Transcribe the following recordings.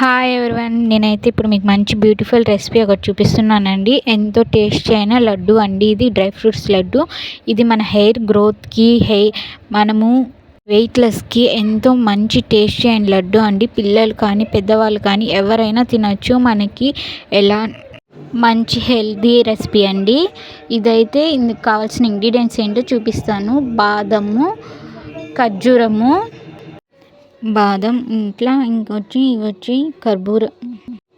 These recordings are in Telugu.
హాయ్ ఎవరివన్ నేనైతే ఇప్పుడు మీకు మంచి బ్యూటిఫుల్ రెసిపీ ఒకటి చూపిస్తున్నానండి. ఎంతో టేస్టీ అయిన లడ్డు అండి ఇది డ్రై ఫ్రూట్స్ లడ్డు. ఇది మన హెయిర్ గ్రోత్కి హెయిర్ మనము వెయిట్లెస్కి ఎంతో మంచి టేస్టీ అయిన లడ్డు అండి. పిల్లలు కానీ పెద్దవాళ్ళు కానీ ఎవరైనా తినచ్చు. మనకి ఎలా మంచి హెల్దీ రెసిపీ అండి. ఇదైతే ఇందుకు కావాల్సిన ఇంగ్రీడియంట్స్ ఏంటో చూపిస్తాను. బాదము ఖర్జూరము బాదం ఇట్లా ఇంకొచ్చి ఇవి వచ్చి కర్బూర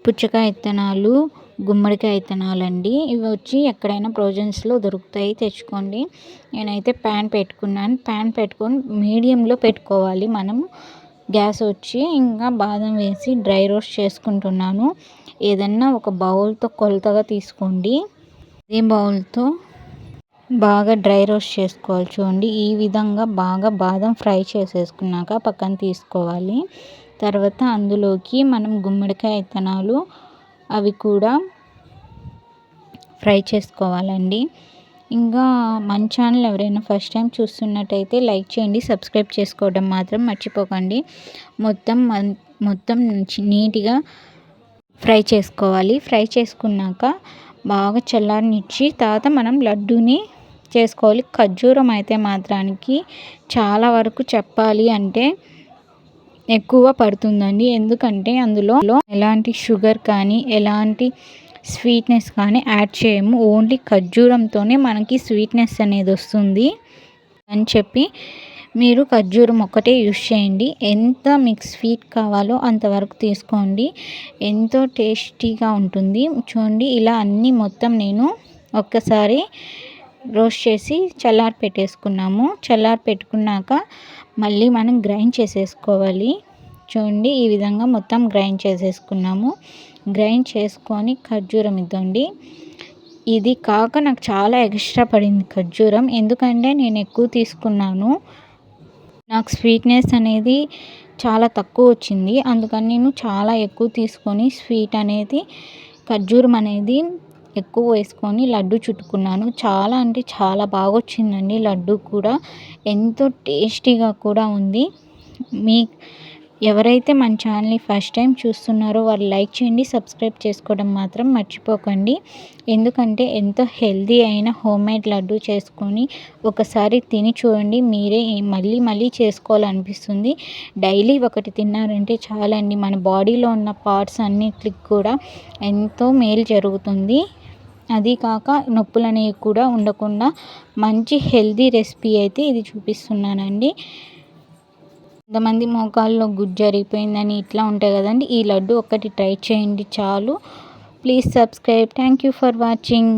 పుచ్చకాయ విత్తనాలు గుమ్మడికాయ విత్తనాలు అండి ఇవి వచ్చి ఎక్కడైనా ప్రొవిజన్స్లో దొరుకుతాయి తెచ్చుకోండి. నేనైతే ప్యాన్ పెట్టుకున్నాను. ప్యాన్ పెట్టుకొని మీడియంలో పెట్టుకోవాలి మనం. గ్యాస్ వచ్చి ఇంకా బాదం వేసి డ్రై రోస్ట్ చేసుకుంటున్నాను. ఏదన్నా ఒక బౌల్తో కొలతగా తీసుకోండి. అదే బౌల్తో బాగా డ్రై రోస్ట్ చేసుకోవాలి చూడండి. ఈ విధంగా బాగా బాదం ఫ్రై చేసేసుకున్నాక పక్కన తీసుకోవాలి. తర్వాత అందులోకి మనం గుమ్మడికాయ విత్తనాలు అవి కూడా ఫ్రై చేసుకోవాలండి. ఇంకా మన ఛానల్ ఎవరైనా ఫస్ట్ టైం చూస్తున్నట్టయితే లైక్ చేయండి సబ్స్క్రైబ్ చేసుకోవడం మాత్రం మర్చిపోకండి. మొత్తం మొత్తం నీట్గా ఫ్రై చేసుకోవాలి. ఫ్రై చేసుకున్నాక బాగా చల్లారనిచ్చి తర్వాత మనం లడ్డూని చేసుకోవాలి. ఖర్జూరం అయితే మాత్రానికి చాలా వరకు చెప్పాలి అంటే ఎక్కువ పడుతుందండి. ఎందుకంటే అందులో ఎలాంటి షుగర్ కానీ ఎలాంటి స్వీట్నెస్ కానీ యాడ్ చేయము. ఓన్లీ ఖర్జూరంతోనే మనకి స్వీట్నెస్ అనేది వస్తుంది అని చెప్పి మీరు ఖర్జూరం ఒకటే యూస్ చేయండి. ఎంత మీకు స్వీట్ కావాలో అంతవరకు తీసుకోండి. ఎంతో టేస్టీగా ఉంటుంది. చూడండి ఇలా అన్నీ మొత్తం నేను ఒక్కసారి రోస్ట్ చేసి చల్లారి పెట్టేసుకున్నాము. చల్లారి పెట్టుకున్నాక మళ్ళీ మనం గ్రైండ్ చేసేసుకోవాలి. చూడండి ఈ విధంగా మొత్తం గ్రైండ్ చేసేసుకున్నాము. గ్రైండ్ చేసుకొని ఖర్జూరం ఇద్దండి. ఇది కాక నాకు చాలా ఎక్స్ట్రా పడింది ఖర్జూరం. ఎందుకంటే నేను ఎక్కువ తీసుకున్నాను. నాకు స్వీట్నెస్ అనేది చాలా తక్కువ వచ్చింది. అందుకని నేను చాలా ఎక్కువ తీసుకొని స్వీట్ అనేది ఖర్జూరం అనేది ఎక్కువ వేసుకొని లడ్డు చుట్టుకున్నాను. చాలా అంటే చాలా బాగా వచ్చిందండి లడ్డు కూడా. ఎంతో టేస్టీగా కూడా ఉంది. మీ ఎవరైతే మన ఛానల్ని ఫస్ట్ టైం చూస్తున్నారో వారు లైక్ చేయండి సబ్స్క్రైబ్ చేసుకోవడం మాత్రం మర్చిపోకండి. ఎందుకంటే ఎంతో హెల్దీ అయిన హోమ్ మేడ్ లడ్డు చేసుకొని ఒకసారి తిని చూడండి మీరే మళ్ళీ మళ్ళీ చేసుకోవాలనిపిస్తుంది. డైలీ ఒకటి తిన్నారంటే చాలండి మన బాడీలో ఉన్న పార్ట్స్ అన్నిటికి కూడా ఎంతో మేలు జరుగుతుంది. అది కాక నొప్పులు అనేవి కూడా ఉండకుండా మంచి హెల్దీ రెసిపీ అయితే ఇది చూపిస్తున్నానండి. కొంతమంది మోకాల్లో గుజ్జు జరిగిపోయిందని ఇట్లా ఉంటాయి కదండి. ఈ లడ్డు ఒకటి ట్రై చేయండి చాలు. Please subscribe. Thank you for watching.